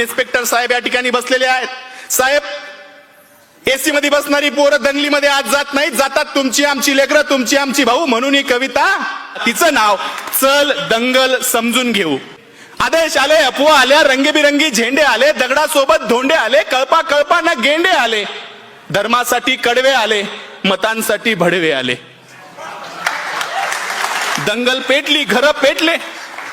Inspector साहेब या ठिकाणी बसलेले आहेत. साहेब एसी मध्ये बसणारी पोरं दंगलीमध्ये आज जात नाहीत. जातात तुमची आमची लेकरं तुमची आमची भाऊ म्हणून ही कविता तिचं नाव चल दंगल समजून घेऊ. आदेश आले अफवा आल्या रंगीबिरंगी झेंडे आले दगडासोबत धोंडे आले कळपा ना गेंडे आले धर्मासाठी कडवे आले मतांसाठी भडवे आले. दंगल पेटली घरं पेटले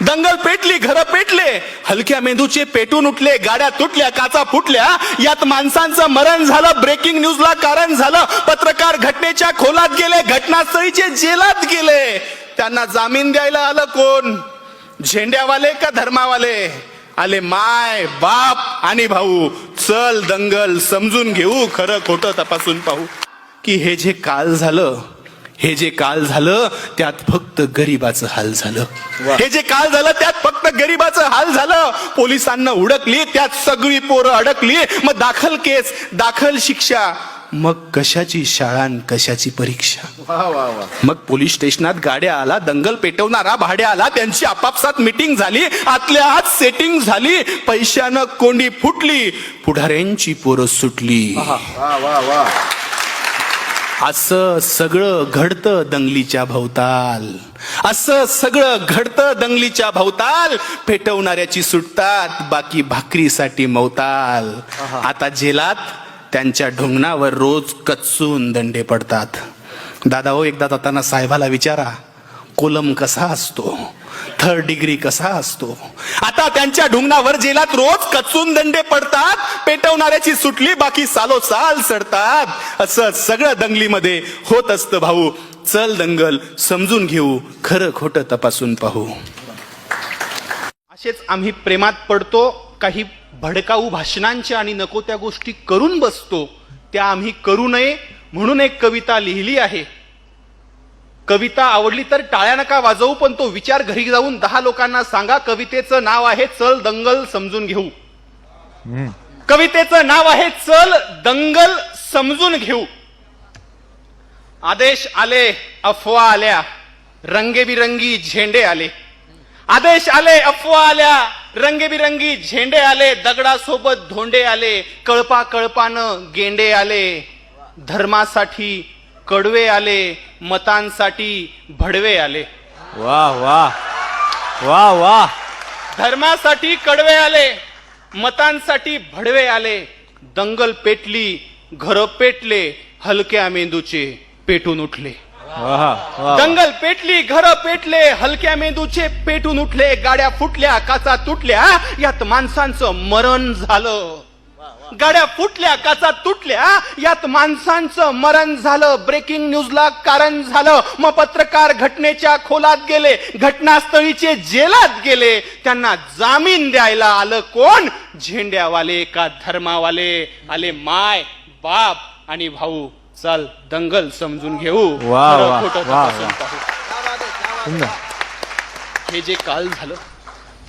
दंगल पेटली घरं पेटले. हलक्या मेंदूचे पेटून उठले गाड्या तुटल्या काचा फुटल्या. यात माणसांचं मरण झालं ब्रेकिंग न्यूजला कारण झालं. पत्रकार घटनेच्या खोलात गेले घटनास्थळीचे जेलात गेले. त्यांना जामीन द्यायला आलं कोण? झेंड्यावाले का धर्मावाले? आले माय बाप आणि भाऊ चल दंगल समजून घेऊ खरं खोटं तपासून पाहू. की हे जे काल झालं हे जे काल झालं त्यात फक्त गरीबाचं हाल झालं. हे जे काल झालं त्यात फक्त गरीबाचं हाल झालं. पोलिसांना उडकली त्यात सगळी पोरं अडकली. मग दाखल केस दाखल शिक्षा. मग कशाची शाळा कशाची परीक्षा? मग पोलीस स्टेशनात गाड्या आला दंगल पेटवणारा भाड्या आला त्यांची आपापसात मिटिंग झाली आतल्या आत सेटिंग झाली पैशानं कोंडी फुटली पुढाऱ्यांची पोरं सुटली. असं सगळं घडतं दंगलीच्या भोवताल. असं सगळं घडतं दंगलीच्या भोवताल. पेटवणाऱ्याची सुटतात बाकी भाकरीसाठी मवताल. आता जेलात त्यांच्या ढुंगणावर रोज कच्चून दंडे पडतात. दादा हो एकदा जाताना साहेबाला विचारा कोलम कसा असतो? थर्ड डिग्री कसा असतो? आता त्यांच्या ढुंगणावर जेलात रोज कचून दंडे पडतात पेटवणाऱ्याची सुटली बाकी सालो साल सडतात. असं सगळं दंगलीमध्ये होत असतं भाऊ. चल दंगल समजून घेऊ खरं खोटं तपासून पाहू. असेच आम्ही प्रेमात पडतो काही भडकाऊ भाषणांच्या आणि नको त्या गोष्टी करून बसतो त्या आम्ही करू नये म्हणून एक कविता लिहिली आहे. कविता आवडली तर टाळ्या नका वाजवू पण तो विचार घरी जाऊन दहा लोकांना सांगा कवितेचं नाव आहे चल दंगल समजून घेऊ. कवितेचं नाव आहे चल दंगल समजून घेऊ. आदेश आले अफवा आल्या रंगेबिरंगी झेंडे आले. आदेश आले अफवा आल्या रंगेबिरंगी झेंडे आले दगडासोबत धोंडे आले कळपा कळपानं गेंडे आले. धर्मासाठी कडवे आले मतांसाठी भडवे आले. वा वा. वा वा. धर्मासाठी कडवे आले मतांसाठी भडवे आले. दंगल पेटली घर पेटले हलक्या मेंदूचे पेटून उठले. दंगल पेटली घर पेटले हलक्या मेंदूचे पेटून उठले. गाड्या फुटल्या काचा तुटल्या यात माणसांचं मरण झालं. गाड्या फुटल्या काचा तुटल्या यात माणसांचं मरण झालं ब्रेकिंग न्यूजला कारण झालं. मग पत्रकार घटनेच्या खोलात गेले घटनास्थळीचे जेलात गेले. त्यांना जामीन द्यायला आलं कोण? झेंड्यावाले का धर्मावाले? आले माय बाप आणि भाऊ. चल दंगल समजून घेऊ. वा, खरं वा, खोटं वा, तपासून वा. पाहू. सुंदर. हे जे काल झालं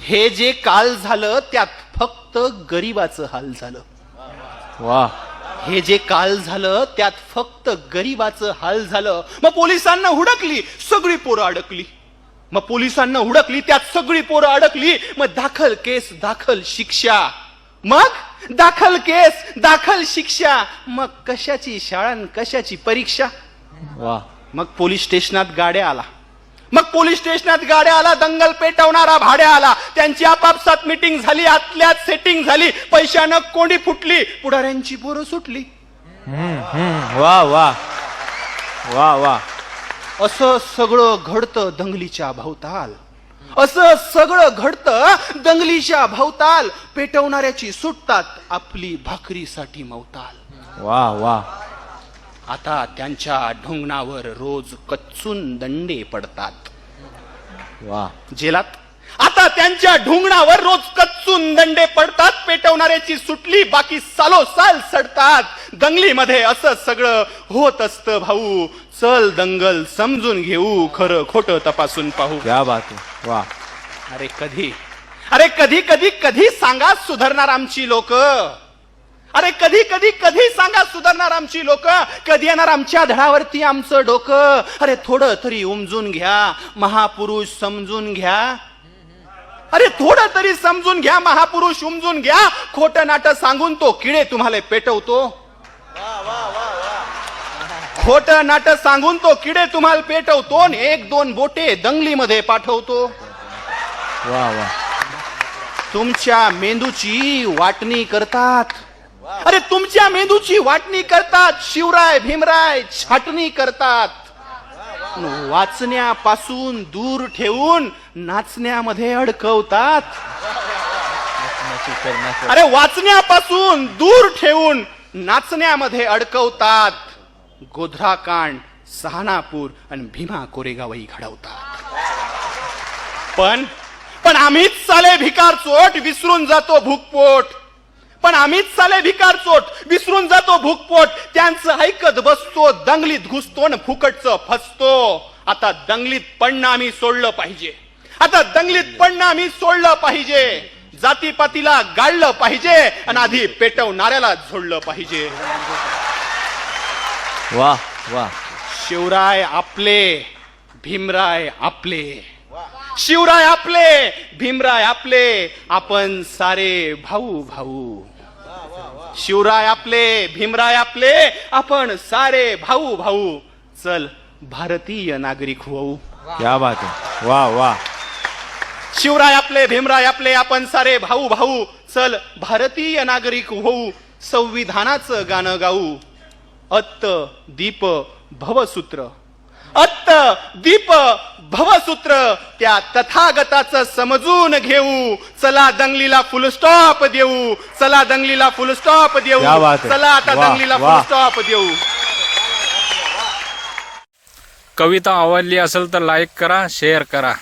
हे जे काल झालं त्यात फक्त गरीबाचं हाल झालं. वा. हे जे काल झालं त्यात फक्त गरीबाचं हाल झालं. मग पोलिसांना हुडकली सगळी पोरं अडकली. मग पोलिसांना हुडकली त्यात सगळी पोरं अडकली. मग दाखल केस दाखल शिक्षा. मग दाखल केस दाखल शिक्षा. मग कशाची शाळा कशाची परीक्षा? वा. मग पोलीस स्टेशनात गाड्या आला. मग पोलीस स्टेशनात गाड्या आला दंगल पेटवणारा भाड्या आला. त्यांची आपापसात मिटिंग झाली आतल्यात सेटिंग झाली. पैशानं कोंडी फुटली पुढाऱ्यांची पोरं सुटली. वा वा. वा वा. असं सगळं घडतं दंगलीच्या भवताल. असं सगळं घडतं दंगलीच्या भवताल. पेटवणाऱ्याची सुटतात आपली भाकरीसाठी मवताल. वा वा. आता त्यांच्या ढोंगणावर रोज कच्चून दंडे पडतात. वा. जेलात. आता त्यांच्या ढुंगणावर रोज कच्चून दंडे पडतात पेटवणाऱ्याची सुटली बाकी सालो साल सडतात. दंगलीमध्ये असं सगळं होत असतं भाऊ. चल दंगल समजून घेऊ खरं खोटं तपासून पाहू. क्या बात वा. अरे कधी? अरे कधी कधी कधी सांगा सुधारणार आमची लोक. अरे कधी कधी कधी सांगा सुधारणार आमची लोक? कधी येणार आमच्या धडावरती आमचं डोकं? अरे थोडं तरी उमजून घ्या महापुरुष समजून घ्या. अरे थोडं तरी समजून घ्या महापुरुष उमजून घ्या. खोटं नाटं सांगून तो किडे तुम्हाला पेटवतो. खोटं नाटं सांगून तो किडे तुम्हाला पेटवतो एक दोन बोटे दंगलीमध्ये पाठवतो. वा वा. तुमच्या मेंदूची वाटणी करतात. अरे तुमच्या मेंदूची वाटणी करतात शिवराय भीमराय छाटणी करतात. वाचण्यापासून दूर ठेवून नाचण्यामध्ये अडकवतात. अरे वाचण्यापासून दूर ठेवून नाचण्यामध्ये अडकवतात. गोधराकांड सहानापूर आणि भीमा कोरेगावही घडवतात. पण पण आम्हीच साले भिकार चोट विसरून जातो भूकपोट. पण आम्हीच साले भिकार चोट. विसरून जातो भूकपोट. त्यांचं ऐकत बसतो दंगलीत घुसतो न फुकटचं फसतो. आता दंगलीत पडणं आम्ही सोडलं पाहिजे. आता दंगलीत पडणं आम्ही सोडलं पाहिजे. जातीपातीला गाळलं पाहिजे आणि आधी पेटवणाऱ्याला झोडलं पाहिजे. वा वा शिवराय आपले भीमराय आपले. शिवराय आपले भीमराय आपले. आपण सारे भाऊ भाऊ. शिवराय आपले भीमराय आपले आपण सारे भाऊ भाऊ. चल भारतीय नागरिक होऊ. क्या बात आहे वा वा शिवराय आपले भीमराय आपले आपण सारे भाऊ भाऊ. चल भारतीय नागरिक होऊ. संविधानाचं गाणं गाऊ. अत्त दीप भवसूत्र. अत्त दीप भवसूत्र त्या तथागताचं समजून घेऊ. चला दंगलीला फुल स्टॉप देऊ. चला दंगलीला फुल स्टॉप देऊ. चला आता दंगलीला फुल वाह. स्टॉप देऊ. कविता आवडली असेल तर लाईक करा शेअर करा.